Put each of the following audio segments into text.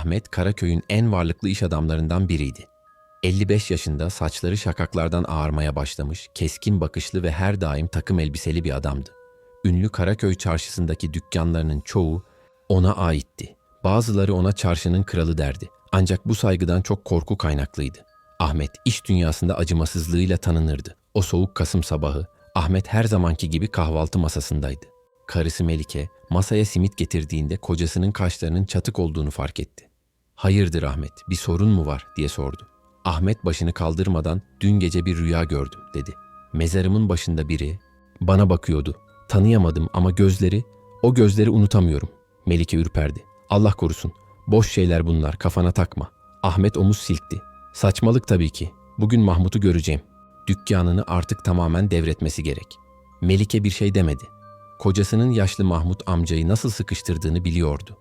Ahmet Karaköy'ün en varlıklı iş adamlarından biriydi. 55 yaşında saçları şakaklardan ağarmaya başlamış, keskin bakışlı ve her daim takım elbiseli bir adamdı. Ünlü Karaköy çarşısındaki dükkanlarının çoğu ona aitti. Bazıları ona çarşının kralı derdi. Ancak bu saygıdan çok korku kaynaklıydı. Ahmet iş dünyasında acımasızlığıyla tanınırdı. O soğuk Kasım sabahı Ahmet her zamanki gibi kahvaltı masasındaydı. Karısı Melike masaya simit getirdiğinde kocasının kaşlarının çatık olduğunu fark etti. Hayırdır Ahmet, bir sorun mu var diye sordu. Ahmet başını kaldırmadan dün gece bir rüya gördüm dedi. Mezarımın başında biri bana bakıyordu. Tanıyamadım ama gözleri, o gözleri unutamıyorum. Melike ürperdi. Allah korusun. Boş şeyler bunlar, kafana takma. Ahmet omuz silkti. Saçmalık tabii ki. Bugün Mahmut'u göreceğim. Dükkanını artık tamamen devretmesi gerek. Melike bir şey demedi. Kocasının yaşlı Mahmut amcayı nasıl sıkıştırdığını biliyordu.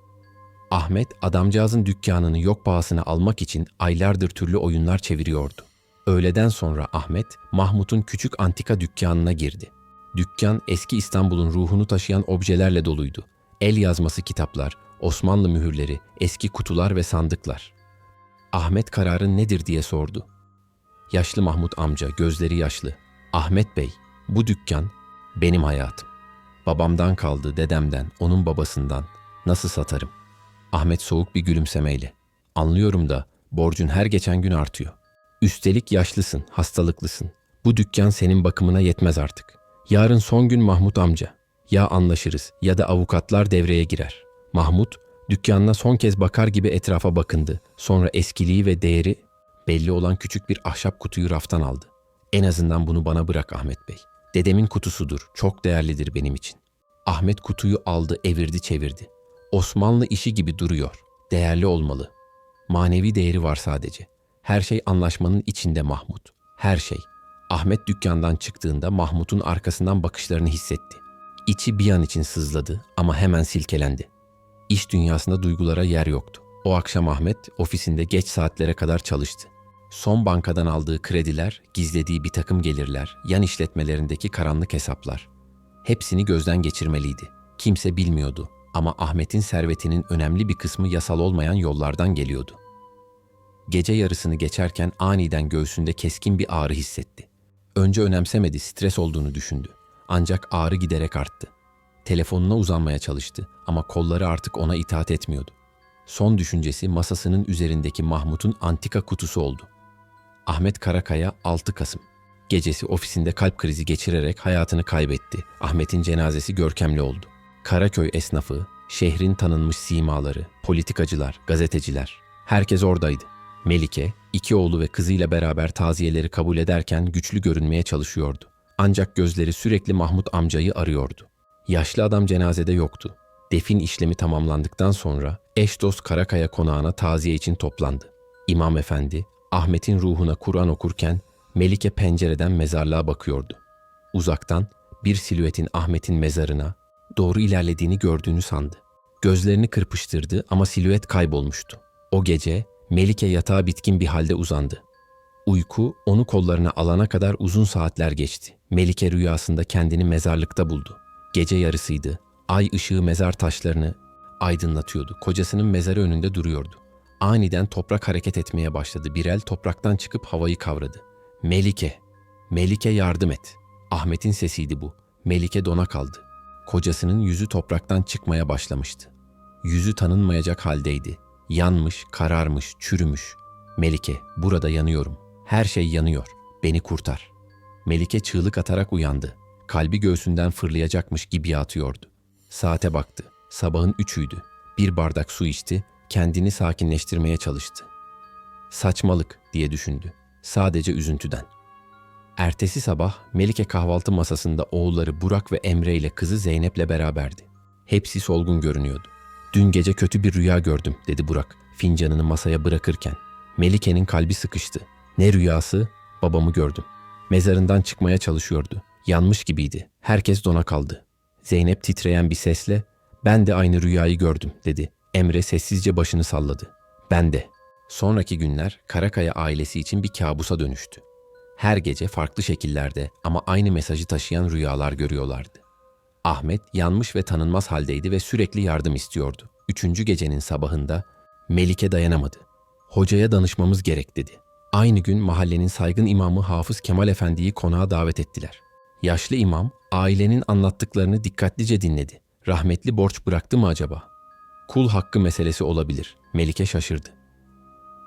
Ahmet adamcağızın dükkanını yok pahasına almak için aylardır türlü oyunlar çeviriyordu. Öğleden sonra Ahmet, Mahmut'un küçük antika dükkanına girdi. Dükkan eski İstanbul'un ruhunu taşıyan objelerle doluydu. El yazması kitaplar, Osmanlı mühürleri, eski kutular ve sandıklar. Ahmet kararın nedir diye sordu. Yaşlı Mahmut amca gözleri yaşlı. Ahmet Bey, bu dükkan benim hayatım. Babamdan kaldı, dedemden, onun babasından. Nasıl satarım? Ahmet soğuk bir gülümsemeyle. Anlıyorum da borcun her geçen gün artıyor. Üstelik yaşlısın, hastalıklısın. Bu dükkan senin bakımına yetmez artık. Yarın son gün Mahmut amca. Ya anlaşırız ya da avukatlar devreye girer. Mahmut dükkanına son kez bakar gibi etrafa bakındı. Sonra eskiliği ve değeri belli olan küçük bir ahşap kutuyu raftan aldı. En azından bunu bana bırak Ahmet Bey. Dedemin kutusudur, çok değerlidir benim için. Ahmet kutuyu aldı, evirdi, çevirdi. Osmanlı işi gibi duruyor. Değerli olmalı. Manevi değeri var sadece. Her şey anlaşmanın içinde Mahmut. Her şey. Ahmet dükkandan çıktığında Mahmut'un arkasından bakışlarını hissetti. İçi bir an için sızladı ama hemen silkelendi. İş dünyasında duygulara yer yoktu. O akşam Ahmet ofisinde geç saatlere kadar çalıştı. Son bankadan aldığı krediler, gizlediği bir takım gelirler, yan işletmelerindeki karanlık hesaplar. Hepsini gözden geçirmeliydi. Kimse bilmiyordu ama Ahmet'in servetinin önemli bir kısmı yasal olmayan yollardan geliyordu. Gece yarısını geçerken aniden göğsünde keskin bir ağrı hissetti. Önce önemsemedi, stres olduğunu düşündü. Ancak ağrı giderek arttı. Telefonuna uzanmaya çalıştı ama kolları artık ona itaat etmiyordu. Son düşüncesi masasının üzerindeki Mahmut'un antika kutusu oldu. Ahmet Karakaya 6 Kasım. Gecesi ofisinde kalp krizi geçirerek hayatını kaybetti. Ahmet'in cenazesi görkemli oldu. Karaköy esnafı, şehrin tanınmış simaları, politikacılar, gazeteciler, herkes oradaydı. Melike, iki oğlu ve kızıyla beraber taziyeleri kabul ederken güçlü görünmeye çalışıyordu. Ancak gözleri sürekli Mahmut amcayı arıyordu. Yaşlı adam cenazede yoktu. Defin işlemi tamamlandıktan sonra eş dost Karakaya konağına taziye için toplandı. İmam efendi, Ahmet'in ruhuna Kur'an okurken Melike pencereden mezarlığa bakıyordu. Uzaktan bir silüetin Ahmet'in mezarına doğru ilerlediğini gördüğünü sandı. Gözlerini kırpıştırdı ama silüet kaybolmuştu. O gece Melike yatağa bitkin bir halde uzandı. Uyku onu kollarına alana kadar uzun saatler geçti. Melike rüyasında kendini mezarlıkta buldu. Gece yarısıydı. Ay ışığı mezar taşlarını aydınlatıyordu. Kocasının mezarı önünde duruyordu. Aniden toprak hareket etmeye başladı. Bir el topraktan çıkıp havayı kavradı. Melike, Melike yardım et. Ahmet'in sesiydi bu. Melike dona kaldı. Kocasının yüzü topraktan çıkmaya başlamıştı. Yüzü tanınmayacak haldeydi. Yanmış, kararmış, çürümüş. Melike, burada yanıyorum. Her şey yanıyor. Beni kurtar. Melike çığlık atarak uyandı. Kalbi göğsünden fırlayacakmış gibi atıyordu. Saate baktı. Sabahın üçüydü. Bir bardak su içti, kendini sakinleştirmeye çalıştı. Saçmalık diye düşündü. Sadece üzüntüden. Ertesi sabah Melike kahvaltı masasında oğulları Burak ve Emre ile kızı Zeynep'le beraberdi. Hepsi solgun görünüyordu. Dün gece kötü bir rüya gördüm dedi Burak fincanını masaya bırakırken. Melike'nin kalbi sıkıştı. Ne rüyası? Babamı gördüm. Mezarından çıkmaya çalışıyordu. Yanmış gibiydi. Herkes dona kaldı. Zeynep titreyen bir sesle ben de aynı rüyayı gördüm dedi. Emre sessizce başını salladı. Ben de. Sonraki günler Karakaya ailesi için bir kabusa dönüştü. Her gece farklı şekillerde ama aynı mesajı taşıyan rüyalar görüyorlardı. Ahmet yanmış ve tanınmaz haldeydi ve sürekli yardım istiyordu. Üçüncü gecenin sabahında Melike dayanamadı. Hocaya danışmamız gerek dedi. Aynı gün mahallenin saygın imamı Hafız Kemal Efendi'yi konağa davet ettiler. Yaşlı imam ailenin anlattıklarını dikkatlice dinledi. Rahmetli borç bıraktı mı acaba? Kul hakkı meselesi olabilir. Melike şaşırdı.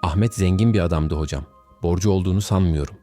Ahmet zengin bir adamdı hocam. Borcu olduğunu sanmıyorum.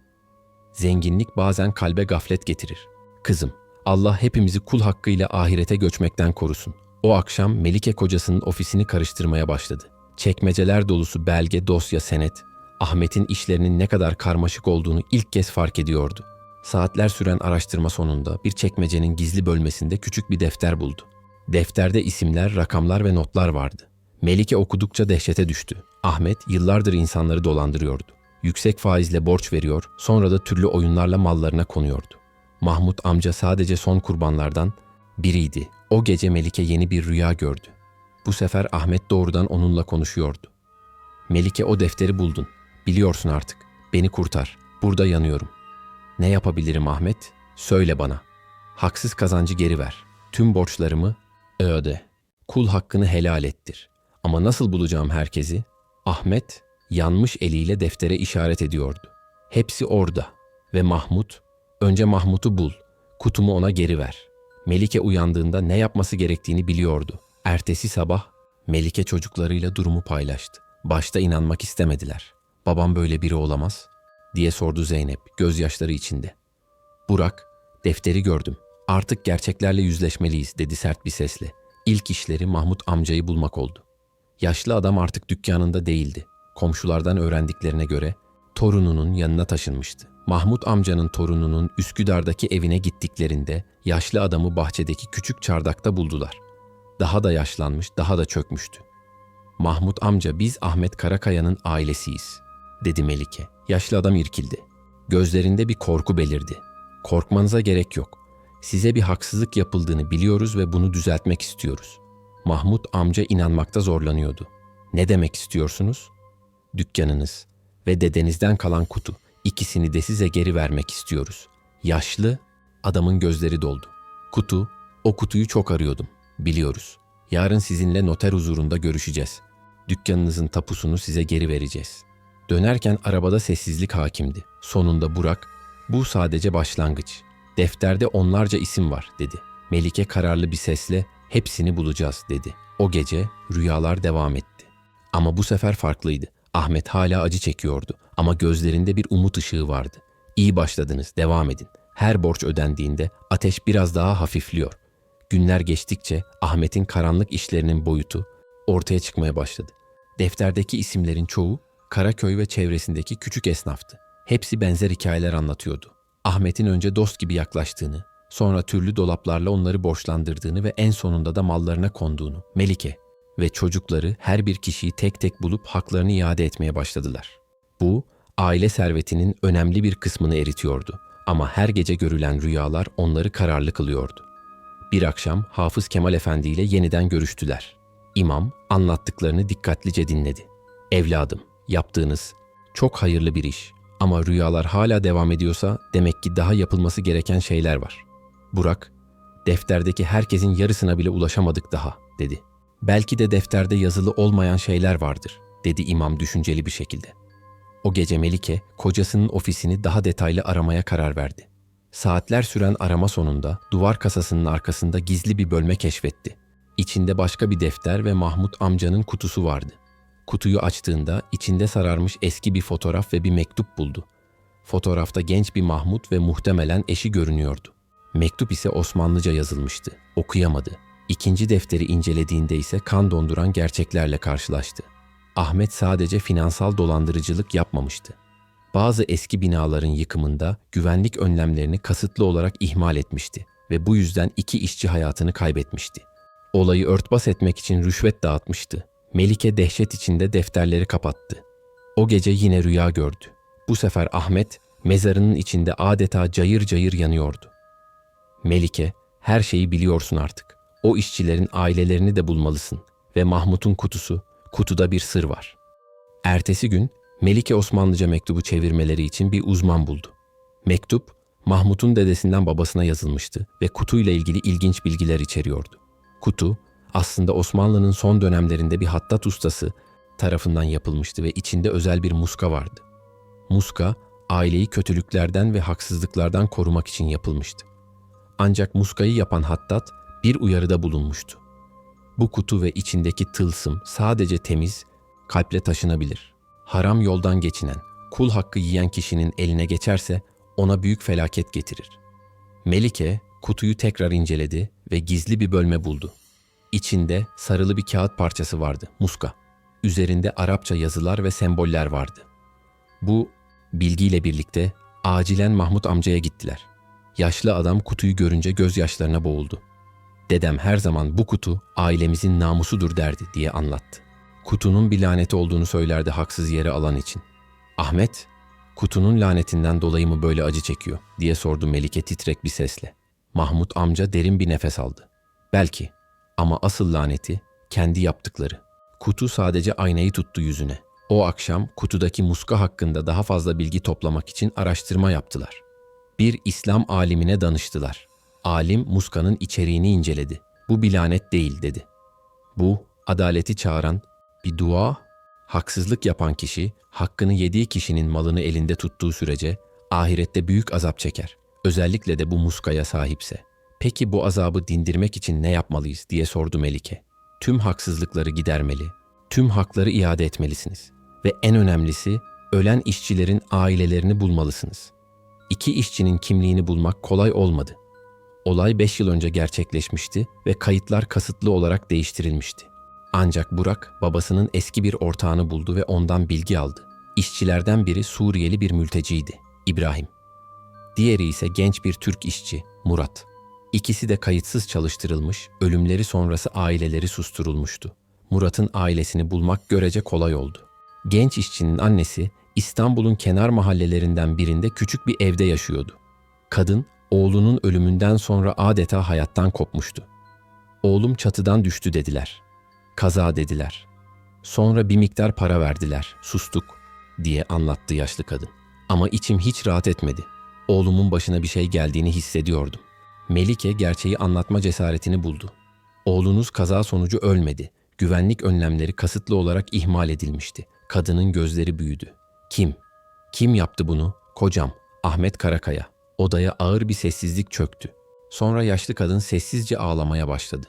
Zenginlik bazen kalbe gaflet getirir. Kızım, Allah hepimizi kul hakkıyla ahirete göçmekten korusun. O akşam Melike kocasının ofisini karıştırmaya başladı. Çekmeceler dolusu belge, dosya, senet. Ahmet'in işlerinin ne kadar karmaşık olduğunu ilk kez fark ediyordu. Saatler süren araştırma sonunda bir çekmecenin gizli bölmesinde küçük bir defter buldu. Defterde isimler, rakamlar ve notlar vardı. Melike okudukça dehşete düştü. Ahmet yıllardır insanları dolandırıyordu. Yüksek faizle borç veriyor, sonra da türlü oyunlarla mallarına konuyordu. Mahmut amca sadece son kurbanlardan biriydi. O gece Melike yeni bir rüya gördü. Bu sefer Ahmet doğrudan onunla konuşuyordu. Melike o defteri buldun. Biliyorsun artık. Beni kurtar. Burada yanıyorum. Ne yapabilirim Ahmet? Söyle bana. Haksız kazancı geri ver. Tüm borçlarımı öde. Kul hakkını helal ettir. Ama nasıl bulacağım herkesi? Ahmet yanmış eliyle deftere işaret ediyordu. Hepsi orada. Ve Mahmut, önce Mahmut'u bul. Kutumu ona geri ver. Melike uyandığında ne yapması gerektiğini biliyordu. Ertesi sabah Melike çocuklarıyla durumu paylaştı. Başta inanmak istemediler. Babam böyle biri olamaz diye sordu Zeynep gözyaşları içinde. Burak, defteri gördüm. Artık gerçeklerle yüzleşmeliyiz dedi sert bir sesle. İlk işleri Mahmut amcayı bulmak oldu. Yaşlı adam artık dükkanında değildi. Komşulardan öğrendiklerine göre torununun yanına taşınmıştı. Mahmut amcanın torununun Üsküdar'daki evine gittiklerinde yaşlı adamı bahçedeki küçük çardakta buldular. Daha da yaşlanmış, daha da çökmüştü. Mahmut amca biz Ahmet Karakaya'nın ailesiyiz, dedi Melike. Yaşlı adam irkildi. Gözlerinde bir korku belirdi. Korkmanıza gerek yok. Size bir haksızlık yapıldığını biliyoruz ve bunu düzeltmek istiyoruz. Mahmut amca inanmakta zorlanıyordu. Ne demek istiyorsunuz? Dükkanınız ve dedenizden kalan kutu. İkisini de size geri vermek istiyoruz. Yaşlı adamın gözleri doldu. Kutu, o kutuyu çok arıyordum. Biliyoruz. Yarın sizinle noter huzurunda görüşeceğiz. Dükkanınızın tapusunu size geri vereceğiz. Dönerken arabada sessizlik hakimdi. Sonunda Burak, bu sadece başlangıç. Defterde onlarca isim var dedi. Melike kararlı bir sesle hepsini bulacağız dedi. O gece rüyalar devam etti. Ama bu sefer farklıydı. Ahmet hala acı çekiyordu ama gözlerinde bir umut ışığı vardı. İyi başladınız, devam edin. Her borç ödendiğinde ateş biraz daha hafifliyor. Günler geçtikçe Ahmet'in karanlık işlerinin boyutu ortaya çıkmaya başladı. Defterdeki isimlerin çoğu Karaköy ve çevresindeki küçük esnaftı. Hepsi benzer hikayeler anlatıyordu. Ahmet'in önce dost gibi yaklaştığını, sonra türlü dolaplarla onları borçlandırdığını ve en sonunda da mallarına konduğunu. Melike ve çocukları her bir kişiyi tek tek bulup haklarını iade etmeye başladılar. Bu, aile servetinin önemli bir kısmını eritiyordu ama her gece görülen rüyalar onları kararlı kılıyordu. Bir akşam Hafız Kemal Efendi ile yeniden görüştüler. İmam anlattıklarını dikkatlice dinledi. Evladım, yaptığınız çok hayırlı bir iş ama rüyalar hala devam ediyorsa demek ki daha yapılması gereken şeyler var. Burak, defterdeki herkesin yarısına bile ulaşamadık daha, dedi. Belki de defterde yazılı olmayan şeyler vardır, dedi imam düşünceli bir şekilde. O gece Melike, kocasının ofisini daha detaylı aramaya karar verdi. Saatler süren arama sonunda duvar kasasının arkasında gizli bir bölme keşfetti. İçinde başka bir defter ve Mahmut amcanın kutusu vardı. Kutuyu açtığında içinde sararmış eski bir fotoğraf ve bir mektup buldu. Fotoğrafta genç bir Mahmut ve muhtemelen eşi görünüyordu. Mektup ise Osmanlıca yazılmıştı. Okuyamadı. İkinci defteri incelediğinde ise kan donduran gerçeklerle karşılaştı. Ahmet sadece finansal dolandırıcılık yapmamıştı. Bazı eski binaların yıkımında güvenlik önlemlerini kasıtlı olarak ihmal etmişti ve bu yüzden iki işçi hayatını kaybetmişti. Olayı örtbas etmek için rüşvet dağıtmıştı. Melike dehşet içinde defterleri kapattı. O gece yine rüya gördü. Bu sefer Ahmet mezarının içinde adeta cayır cayır yanıyordu. Melike, her şeyi biliyorsun artık. O işçilerin ailelerini de bulmalısın ve Mahmut'un kutusu, kutuda bir sır var. Ertesi gün Melike Osmanlıca mektubu çevirmeleri için bir uzman buldu. Mektup, Mahmut'un dedesinden babasına yazılmıştı ve kutuyla ilgili ilginç bilgiler içeriyordu. Kutu, aslında Osmanlı'nın son dönemlerinde bir hattat ustası tarafından yapılmıştı ve içinde özel bir muska vardı. Muska, aileyi kötülüklerden ve haksızlıklardan korumak için yapılmıştı. Ancak muskayı yapan Hattat bir uyarıda bulunmuştu. Bu kutu ve içindeki tılsım sadece temiz, kalple taşınabilir. Haram yoldan geçinen, kul hakkı yiyen kişinin eline geçerse ona büyük felaket getirir. Melike kutuyu tekrar inceledi ve gizli bir bölme buldu. İçinde sarılı bir kağıt parçası vardı, muska. Üzerinde Arapça yazılar ve semboller vardı. Bu bilgiyle birlikte acilen Mahmut amcaya gittiler. Yaşlı adam kutuyu görünce gözyaşlarına boğuldu. Dedem her zaman bu kutu ailemizin namusudur derdi diye anlattı. Kutunun bir laneti olduğunu söylerdi haksız yere alan için. Ahmet, kutunun lanetinden dolayı mı böyle acı çekiyor diye sordu Melike titrek bir sesle. Mahmut amca derin bir nefes aldı. Belki ama asıl laneti kendi yaptıkları. Kutu sadece aynayı tuttu yüzüne. O akşam kutudaki muska hakkında daha fazla bilgi toplamak için araştırma yaptılar. Bir İslam alimine danıştılar. Alim muskanın içeriğini inceledi. Bu bir lanet değil dedi. Bu adaleti çağıran bir dua, haksızlık yapan kişi hakkını yediği kişinin malını elinde tuttuğu sürece ahirette büyük azap çeker. Özellikle de bu muskaya sahipse. Peki bu azabı dindirmek için ne yapmalıyız diye sordu Melike. Tüm haksızlıkları gidermeli, tüm hakları iade etmelisiniz. Ve en önemlisi ölen işçilerin ailelerini bulmalısınız. İki işçinin kimliğini bulmak kolay olmadı. Olay 5 yıl önce gerçekleşmişti ve kayıtlar kasıtlı olarak değiştirilmişti. Ancak Burak babasının eski bir ortağını buldu ve ondan bilgi aldı. İşçilerden biri Suriyeli bir mülteciydi, İbrahim. Diğeri ise genç bir Türk işçi, Murat. İkisi de kayıtsız çalıştırılmış, ölümleri sonrası aileleri susturulmuştu. Murat'ın ailesini bulmak görece kolay oldu. Genç işçinin annesi İstanbul'un kenar mahallelerinden birinde küçük bir evde yaşıyordu. Kadın oğlunun ölümünden sonra adeta hayattan kopmuştu. Oğlum çatıdan düştü dediler. Kaza dediler. Sonra bir miktar para verdiler. Sustuk diye anlattı yaşlı kadın. Ama içim hiç rahat etmedi. Oğlumun başına bir şey geldiğini hissediyordum. Melike gerçeği anlatma cesaretini buldu. Oğlunuz kaza sonucu ölmedi. Güvenlik önlemleri kasıtlı olarak ihmal edilmişti. Kadının gözleri büyüdü. Kim? Kim yaptı bunu? Kocam, Ahmet Karakaya. Odaya ağır bir sessizlik çöktü. Sonra yaşlı kadın sessizce ağlamaya başladı.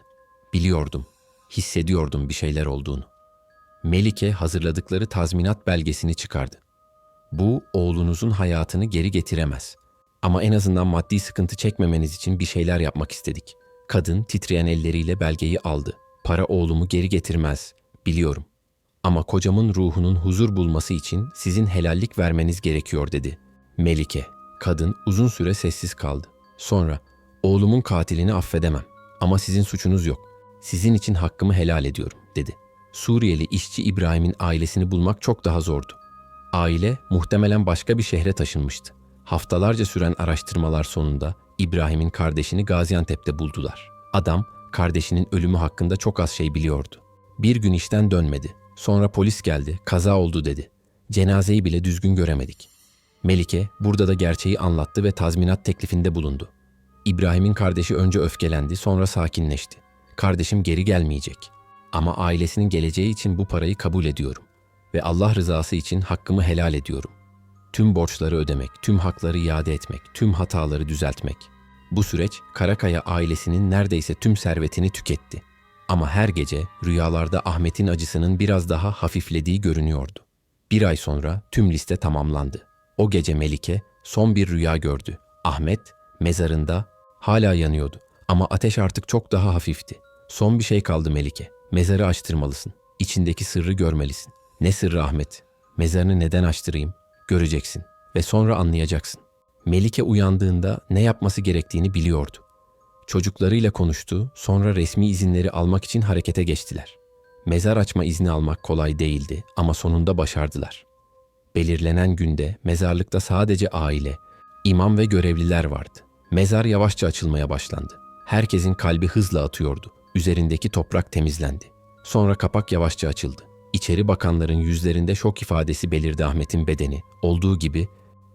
Biliyordum, hissediyordum bir şeyler olduğunu. Melike hazırladıkları tazminat belgesini çıkardı. Bu oğlunuzun hayatını geri getiremez. Ama en azından maddi sıkıntı çekmemeniz için bir şeyler yapmak istedik. Kadın titreyen elleriyle belgeyi aldı. Para oğlumu geri getirmez, biliyorum. Ama kocamın ruhunun huzur bulması için sizin helallik vermeniz gerekiyor dedi. Melike, kadın uzun süre sessiz kaldı. Sonra, oğlumun katilini affedemem ama sizin suçunuz yok. Sizin için hakkımı helal ediyorum dedi. Suriyeli işçi İbrahim'in ailesini bulmak çok daha zordu. Aile muhtemelen başka bir şehre taşınmıştı. Haftalarca süren araştırmalar sonunda İbrahim'in kardeşini Gaziantep'te buldular. Adam kardeşinin ölümü hakkında çok az şey biliyordu. Bir gün işten dönmedi. Sonra polis geldi, kaza oldu dedi. Cenazeyi bile düzgün göremedik. Melike burada da gerçeği anlattı ve tazminat teklifinde bulundu. İbrahim'in kardeşi önce öfkelendi, sonra sakinleşti. Kardeşim geri gelmeyecek. Ama ailesinin geleceği için bu parayı kabul ediyorum ve Allah rızası için hakkımı helal ediyorum. Tüm borçları ödemek, tüm hakları iade etmek, tüm hataları düzeltmek. Bu süreç Karakaya ailesinin neredeyse tüm servetini tüketti. Ama her gece rüyalarda Ahmet'in acısının biraz daha hafiflediği görünüyordu. Bir ay sonra tüm liste tamamlandı. O gece Melike son bir rüya gördü. Ahmet mezarında hala yanıyordu ama ateş artık çok daha hafifti. Son bir şey kaldı Melike. Mezarı açtırmalısın. İçindeki sırrı görmelisin. Ne sırrı Ahmet? Mezarını neden açtırayım? Göreceksin ve sonra anlayacaksın. Melike uyandığında ne yapması gerektiğini biliyordu. Çocuklarıyla konuştu, sonra resmi izinleri almak için harekete geçtiler. Mezar açma izni almak kolay değildi ama sonunda başardılar. Belirlenen günde mezarlıkta sadece aile, imam ve görevliler vardı. Mezar yavaşça açılmaya başlandı. Herkesin kalbi hızla atıyordu. Üzerindeki toprak temizlendi. Sonra kapak yavaşça açıldı. İçeri bakanların yüzlerinde şok ifadesi belirdi Ahmet'in bedeni. Olduğu gibi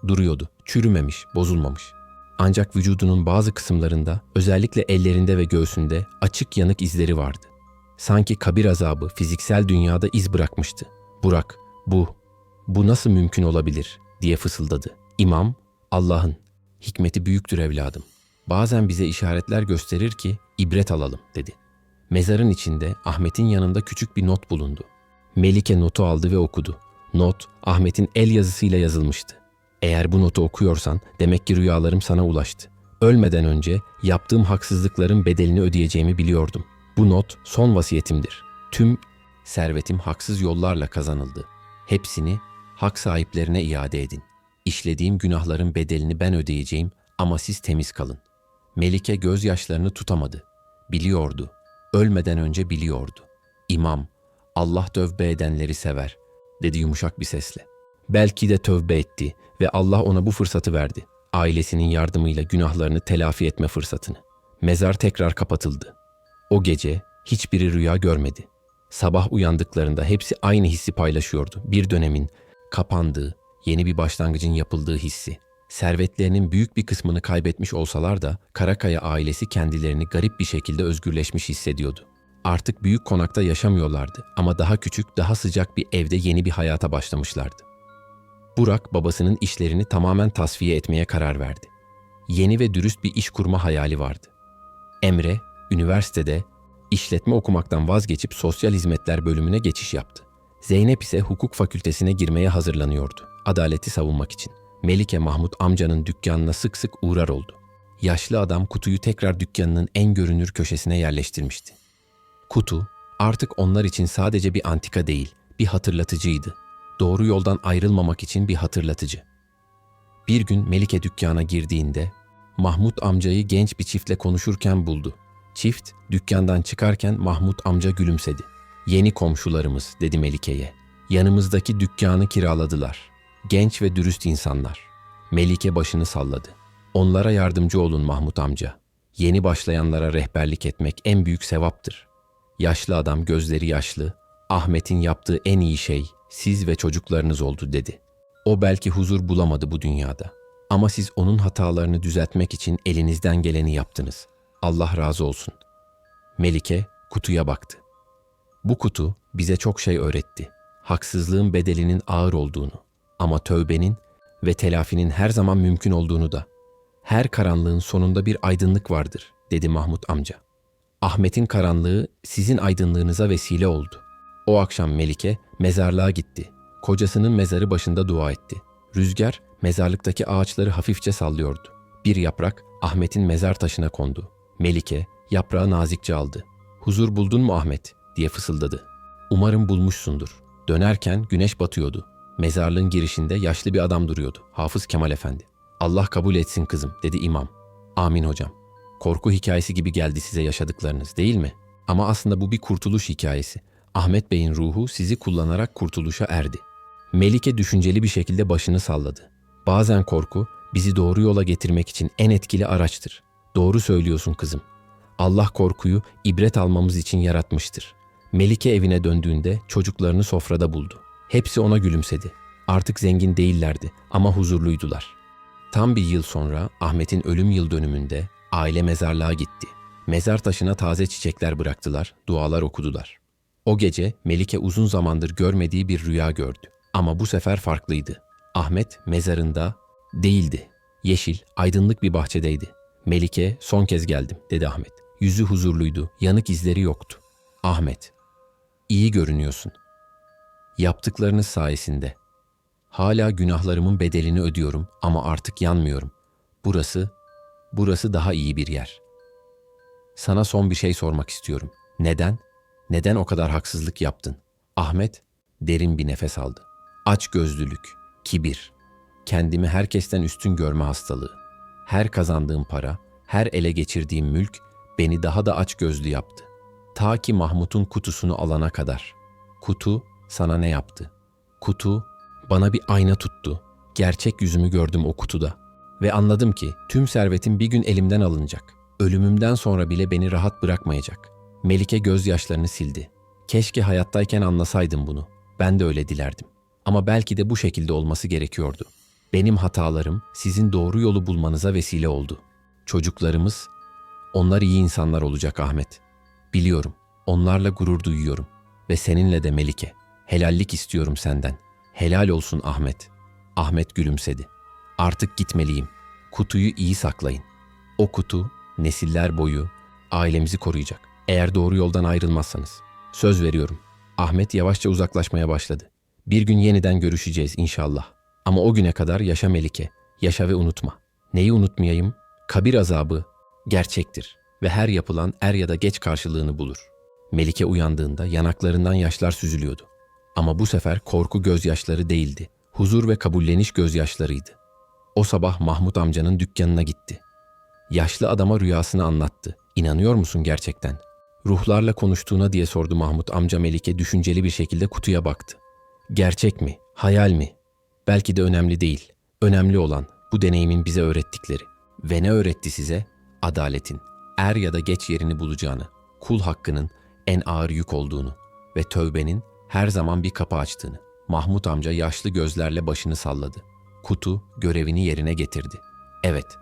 duruyordu. Çürümemiş, bozulmamış. Ancak vücudunun bazı kısımlarında, özellikle ellerinde ve göğsünde açık yanık izleri vardı. Sanki kabir azabı fiziksel dünyada iz bırakmıştı. Burak, bu, bu nasıl mümkün olabilir diye fısıldadı. İmam, Allah'ın, hikmeti büyüktür evladım. Bazen bize işaretler gösterir ki ibret alalım dedi. Mezarın içinde Ahmet'in yanında küçük bir not bulundu. Melike notu aldı ve okudu. Not Ahmet'in el yazısıyla yazılmıştı. Eğer bu notu okuyorsan demek ki rüyalarım sana ulaştı. Ölmeden önce yaptığım haksızlıkların bedelini ödeyeceğimi biliyordum. Bu not son vasiyetimdir. Tüm servetim haksız yollarla kazanıldı. Hepsini hak sahiplerine iade edin. İşlediğim günahların bedelini ben ödeyeceğim ama siz temiz kalın. Melike gözyaşlarını tutamadı. Biliyordu. Ölmeden önce biliyordu. İmam, Allah tövbe edenleri sever, dedi yumuşak bir sesle. Belki de tövbe etti ve Allah ona bu fırsatı verdi. Ailesinin yardımıyla günahlarını telafi etme fırsatını. Mezar tekrar kapatıldı. O gece hiçbiri rüya görmedi. Sabah uyandıklarında hepsi aynı hissi paylaşıyordu. Bir dönemin kapandığı, yeni bir başlangıcın yapıldığı hissi. Servetlerinin büyük bir kısmını kaybetmiş olsalar da Karakaya ailesi kendilerini garip bir şekilde özgürleşmiş hissediyordu. Artık büyük konakta yaşamıyorlardı ama daha küçük, daha sıcak bir evde yeni bir hayata başlamışlardı. Burak babasının işlerini tamamen tasfiye etmeye karar verdi. Yeni ve dürüst bir iş kurma hayali vardı. Emre, üniversitede işletme okumaktan vazgeçip sosyal hizmetler bölümüne geçiş yaptı. Zeynep ise hukuk fakültesine girmeye hazırlanıyordu. Adaleti savunmak için. Melike Mahmut amcanın dükkanına sık sık uğrar oldu. Yaşlı adam kutuyu tekrar dükkanının en görünür köşesine yerleştirmişti. Kutu artık onlar için sadece bir antika değil, bir hatırlatıcıydı. Doğru yoldan ayrılmamak için bir hatırlatıcı. Bir gün Melike dükkana girdiğinde Mahmut amcayı genç bir çiftle konuşurken buldu. Çift dükkandan çıkarken Mahmut amca gülümsedi. Yeni komşularımız dedi Melike'ye. Yanımızdaki dükkanı kiraladılar. Genç ve dürüst insanlar. Melike başını salladı. Onlara yardımcı olun Mahmut amca. Yeni başlayanlara rehberlik etmek en büyük sevaptır. Yaşlı adam gözleri yaşlı, Ahmet'in yaptığı en iyi şey siz ve çocuklarınız oldu dedi. O belki huzur bulamadı bu dünyada. Ama siz onun hatalarını düzeltmek için elinizden geleni yaptınız. Allah razı olsun. Melike kutuya baktı. Bu kutu bize çok şey öğretti. Haksızlığın bedelinin ağır olduğunu ama tövbenin ve telafinin her zaman mümkün olduğunu da. Her karanlığın sonunda bir aydınlık vardır, dedi Mahmut amca. Ahmet'in karanlığı sizin aydınlığınıza vesile oldu. O akşam Melike mezarlığa gitti. Kocasının mezarı başında dua etti. Rüzgar mezarlıktaki ağaçları hafifçe sallıyordu. Bir yaprak Ahmet'in mezar taşına kondu. Melike yaprağı nazikçe aldı. Huzur buldun mu Ahmet diye fısıldadı. Umarım bulmuşsundur. Dönerken güneş batıyordu. Mezarlığın girişinde yaşlı bir adam duruyordu. Hafız Kemal Efendi. Allah kabul etsin kızım dedi imam. Amin hocam. Korku hikayesi gibi geldi size yaşadıklarınız değil mi? Ama aslında bu bir kurtuluş hikayesi. Ahmet Bey'in ruhu sizi kullanarak kurtuluşa erdi. Melike düşünceli bir şekilde başını salladı. Bazen korku bizi doğru yola getirmek için en etkili araçtır. Doğru söylüyorsun kızım. Allah korkuyu ibret almamız için yaratmıştır. Melike evine döndüğünde çocuklarını sofrada buldu. Hepsi ona gülümsedi. Artık zengin değillerdi ama huzurluydular. Tam bir yıl sonra Ahmet'in ölüm yıl dönümünde aile mezarlığa gitti. Mezar taşına taze çiçekler bıraktılar, dualar okudular. O gece Melike uzun zamandır görmediği bir rüya gördü. Ama bu sefer farklıydı. Ahmet mezarında değildi. Yeşil, aydınlık bir bahçedeydi. Melike son kez geldim dedi Ahmet. Yüzü huzurluydu, yanık izleri yoktu. Ahmet, iyi görünüyorsun. Yaptıklarınız sayesinde. Hala günahlarımın bedelini ödüyorum ama artık yanmıyorum. Burası, burası daha iyi bir yer. Sana son bir şey sormak istiyorum. Neden? Neden o kadar haksızlık yaptın? Ahmet derin bir nefes aldı. Aç gözlülük, kibir, kendimi herkesten üstün görme hastalığı. Her kazandığım para, her ele geçirdiğim mülk beni daha da aç gözlü yaptı. Ta ki Mahmut'un kutusunu alana kadar. Kutu sana ne yaptı? Kutu bana bir ayna tuttu. Gerçek yüzümü gördüm o kutuda. Ve anladım ki tüm servetim bir gün elimden alınacak. Ölümümden sonra bile beni rahat bırakmayacak. Melike gözyaşlarını sildi. Keşke hayattayken anlasaydım bunu. Ben de öyle dilerdim. Ama belki de bu şekilde olması gerekiyordu. Benim hatalarım sizin doğru yolu bulmanıza vesile oldu. Çocuklarımız, onlar iyi insanlar olacak Ahmet. Biliyorum, onlarla gurur duyuyorum. Ve seninle de Melike. Helallik istiyorum senden. Helal olsun Ahmet. Ahmet gülümsedi. Artık gitmeliyim. Kutuyu iyi saklayın. O kutu nesiller boyu ailemizi koruyacak. Eğer doğru yoldan ayrılmazsanız. Söz veriyorum. Ahmet yavaşça uzaklaşmaya başladı. Bir gün yeniden görüşeceğiz inşallah. Ama o güne kadar yaşa Melike. Yaşa ve unutma. Neyi unutmayayım? Kabir azabı gerçektir ve her yapılan er ya da geç karşılığını bulur. Melike uyandığında yanaklarından yaşlar süzülüyordu. Ama bu sefer korku gözyaşları değildi. Huzur ve kabulleniş gözyaşlarıydı. O sabah Mahmut amcanın dükkanına gitti. Yaşlı adama rüyasını anlattı. İnanıyor musun gerçekten? Ruhlarla konuştuğuna diye sordu Mahmut amca Melike düşünceli bir şekilde kutuya baktı. Gerçek mi? Hayal mi? Belki de önemli değil. Önemli olan bu deneyimin bize öğrettikleri. Ve ne öğretti size? Adaletin, er ya da geç yerini bulacağını, kul hakkının en ağır yük olduğunu ve tövbenin her zaman bir kapı açtığını. Mahmut amca yaşlı gözlerle başını salladı. Kutu görevini yerine getirdi. Evet,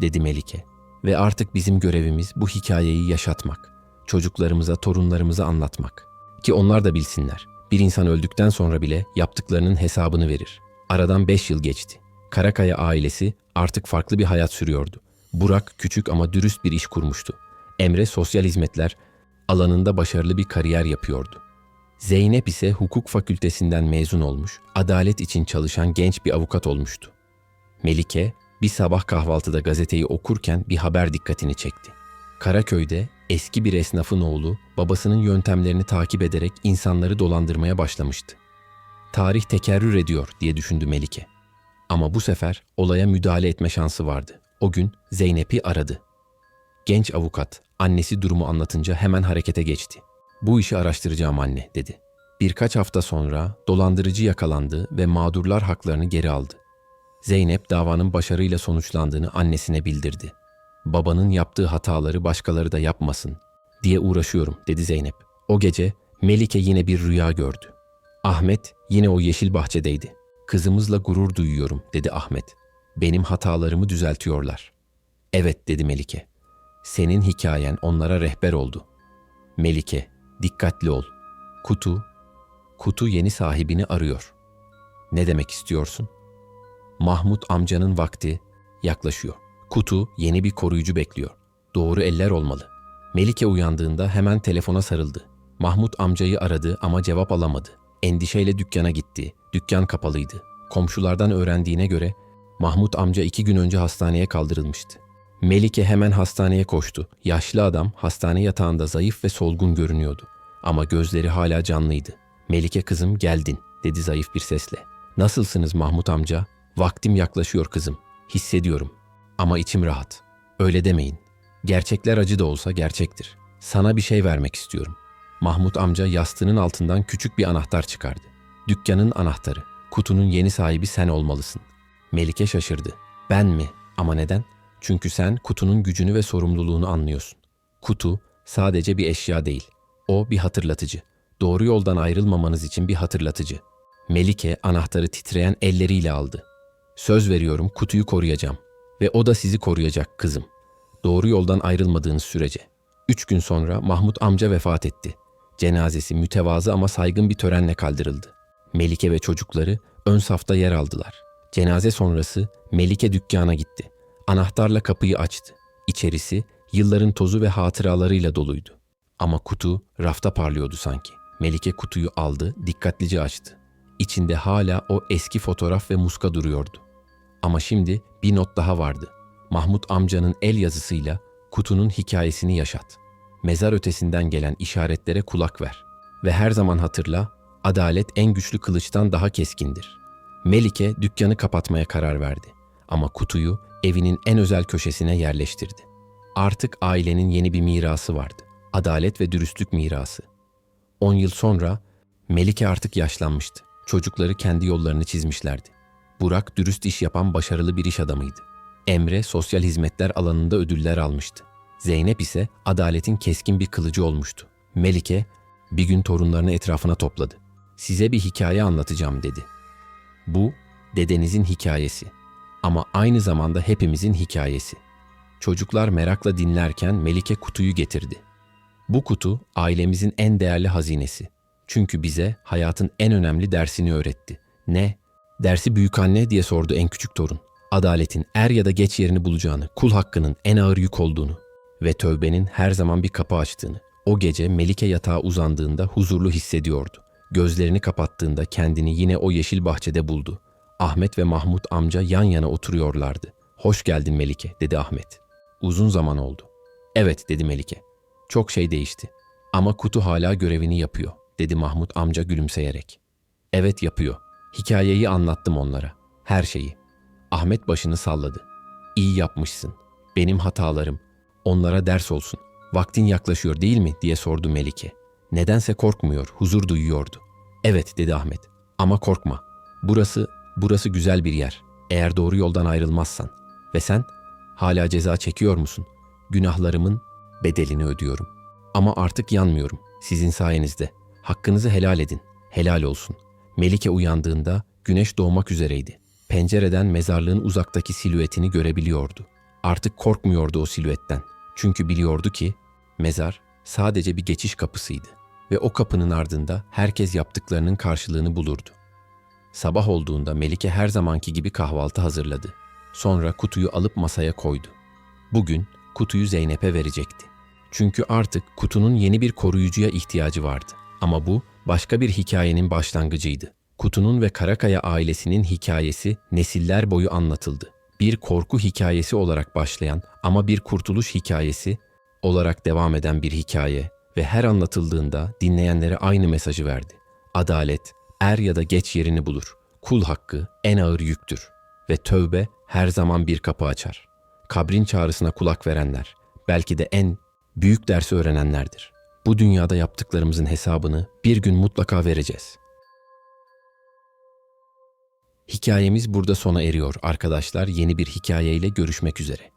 dedi Melike. Ve artık bizim görevimiz bu hikayeyi yaşatmak. Çocuklarımıza, torunlarımıza anlatmak. Ki onlar da bilsinler. Bir insan öldükten sonra bile yaptıklarının hesabını verir. Aradan beş yıl geçti. Karakaya ailesi artık farklı bir hayat sürüyordu. Burak küçük ama dürüst bir iş kurmuştu. Emre sosyal hizmetler alanında başarılı bir kariyer yapıyordu. Zeynep ise hukuk fakültesinden mezun olmuş, adalet için çalışan genç bir avukat olmuştu. Melike bir sabah kahvaltıda gazeteyi okurken bir haber dikkatini çekti. Karaköy'de eski bir esnafın oğlu babasının yöntemlerini takip ederek insanları dolandırmaya başlamıştı. Tarih tekerrür ediyor diye düşündü Melike. Ama bu sefer olaya müdahale etme şansı vardı. O gün Zeynep'i aradı. Genç avukat annesi durumu anlatınca hemen harekete geçti. Bu işi araştıracağım anne dedi. Birkaç hafta sonra dolandırıcı yakalandı ve mağdurlar haklarını geri aldı. Zeynep davanın başarıyla sonuçlandığını annesine bildirdi. Babanın yaptığı hataları başkaları da yapmasın diye uğraşıyorum dedi Zeynep. O gece Melike yine bir rüya gördü. Ahmet yine o yeşil bahçedeydi. Kızımızla gurur duyuyorum dedi Ahmet. Benim hatalarımı düzeltiyorlar. Evet dedi Melike. Senin hikayen onlara rehber oldu. Melike, dikkatli ol. Kutu, kutu yeni sahibini arıyor. Ne demek istiyorsun? Mahmut amcanın vakti yaklaşıyor. Kutu yeni bir koruyucu bekliyor. Doğru eller olmalı. Melike uyandığında hemen telefona sarıldı. Mahmut amcayı aradı ama cevap alamadı. Endişeyle dükkana gitti. Dükkan kapalıydı. Komşulardan öğrendiğine göre Mahmut amca iki gün önce hastaneye kaldırılmıştı. Melike hemen hastaneye koştu. Yaşlı adam hastane yatağında zayıf ve solgun görünüyordu. Ama gözleri hala canlıydı. Melike kızım geldin dedi zayıf bir sesle. Nasılsınız Mahmut amca? Vaktim yaklaşıyor kızım. Hissediyorum. Ama içim rahat. Öyle demeyin. Gerçekler acı da olsa gerçektir. Sana bir şey vermek istiyorum. Mahmut amca yastığının altından küçük bir anahtar çıkardı. Dükkanın anahtarı. Kutunun yeni sahibi sen olmalısın. Melike şaşırdı. Ben mi? Ama neden? Çünkü sen kutunun gücünü ve sorumluluğunu anlıyorsun. Kutu sadece bir eşya değil. O bir hatırlatıcı. Doğru yoldan ayrılmamanız için bir hatırlatıcı. Melike anahtarı titreyen elleriyle aldı. Söz veriyorum kutuyu koruyacağım. Ve o da sizi koruyacak kızım. Doğru yoldan ayrılmadığınız sürece. Üç gün sonra Mahmut amca vefat etti. Cenazesi mütevazı ama saygın bir törenle kaldırıldı. Melike ve çocukları ön safta yer aldılar. Cenaze sonrası Melike dükkana gitti. Anahtarla kapıyı açtı. İçerisi yılların tozu ve hatıralarıyla doluydu. Ama kutu rafta parlıyordu sanki. Melike kutuyu aldı, dikkatlice açtı. İçinde hala o eski fotoğraf ve muska duruyordu. Ama şimdi bir not daha vardı. Mahmut amcanın el yazısıyla kutunun hikayesini yaşat. Mezar ötesinden gelen işaretlere kulak ver. Ve her zaman hatırla, adalet en güçlü kılıçtan daha keskindir. Melike dükkanı kapatmaya karar verdi. Ama kutuyu evinin en özel köşesine yerleştirdi. Artık ailenin yeni bir mirası vardı. Adalet ve dürüstlük mirası. On yıl sonra Melike artık yaşlanmıştı. Çocukları kendi yollarını çizmişlerdi. Burak dürüst iş yapan başarılı bir iş adamıydı. Emre sosyal hizmetler alanında ödüller almıştı. Zeynep ise adaletin keskin bir kılıcı olmuştu. Melike bir gün torunlarını etrafına topladı. Size bir hikaye anlatacağım dedi. Bu dedenizin hikayesi ama aynı zamanda hepimizin hikayesi. Çocuklar merakla dinlerken Melike kutuyu getirdi. Bu kutu ailemizin en değerli hazinesi. Çünkü bize hayatın en önemli dersini öğretti. Ne? Dersi büyük anne diye sordu en küçük torun. Adaletin er ya da geç yerini bulacağını, kul hakkının en ağır yük olduğunu ve tövbenin her zaman bir kapı açtığını. O gece Melike yatağa uzandığında huzurlu hissediyordu. Gözlerini kapattığında kendini yine o yeşil bahçede buldu. Ahmet ve Mahmut amca yan yana oturuyorlardı. Hoş geldin Melike, dedi Ahmet. Uzun zaman oldu. Evet, dedi Melike. Çok şey değişti. Ama kutu hala görevini yapıyor, dedi Mahmut amca gülümseyerek. Evet yapıyor. Hikayeyi anlattım onlara. Her şeyi. Ahmet başını salladı. İyi yapmışsın. Benim hatalarım. Onlara ders olsun. Vaktin yaklaşıyor değil mi diye sordu Melike. Nedense korkmuyor, huzur duyuyordu. Evet dedi Ahmet. Ama korkma. Burası, burası güzel bir yer. Eğer doğru yoldan ayrılmazsan. Ve sen hala ceza çekiyor musun? Günahlarımın bedelini ödüyorum. Ama artık yanmıyorum. Sizin sayenizde. Hakkınızı helal edin. Helal olsun. Melike uyandığında güneş doğmak üzereydi. Pencereden mezarlığın uzaktaki silüetini görebiliyordu. Artık korkmuyordu o silüetten. Çünkü biliyordu ki mezar sadece bir geçiş kapısıydı ve o kapının ardında herkes yaptıklarının karşılığını bulurdu. Sabah olduğunda Melike her zamanki gibi kahvaltı hazırladı. Sonra kutuyu alıp masaya koydu. Bugün kutuyu Zeynep'e verecekti. Çünkü artık kutunun yeni bir koruyucuya ihtiyacı vardı. Ama bu başka bir hikayenin başlangıcıydı. Kutunun ve Karakaya ailesinin hikayesi nesiller boyu anlatıldı. Bir korku hikayesi olarak başlayan ama bir kurtuluş hikayesi olarak devam eden bir hikaye ve her anlatıldığında dinleyenlere aynı mesajı verdi. Adalet er ya da geç yerini bulur. Kul hakkı en ağır yüktür ve tövbe her zaman bir kapı açar. Kabrin çağrısına kulak verenler belki de en büyük dersi öğrenenlerdir. Bu dünyada yaptıklarımızın hesabını bir gün mutlaka vereceğiz. Hikayemiz burada sona eriyor arkadaşlar. Yeni bir hikayeyle görüşmek üzere.